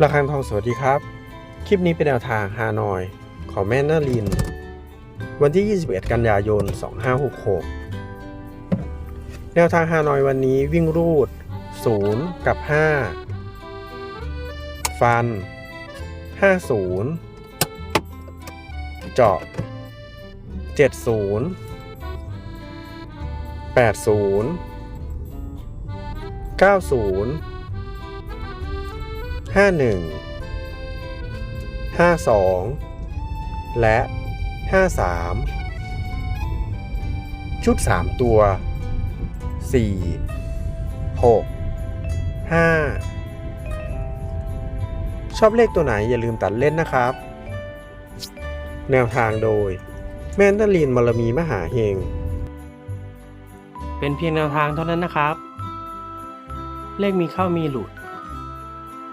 ระฆังทองสวัสดีครับ คลิปนี้เป็นแนวทางฮานอย ของแม่นาริน วันที่ 21 กันยายน 2566 แนวทางฮานอยวันนี้วิ่งรูด 0 กับ 5 ฟัน 50 เจาะ 70 80 90 ห้าหนึ่งห้าสองและห้าสามชุดสามตัวสี่หกห้าชอบเลขตัวไหนอย่าลืมตัดเล่นนะครับ แนวทางโดย แม่นตลินมรมีมหาเฮง เป็นเพียงแนวทางเท่านั้นนะครับ เลขมีเข้ามีหลุด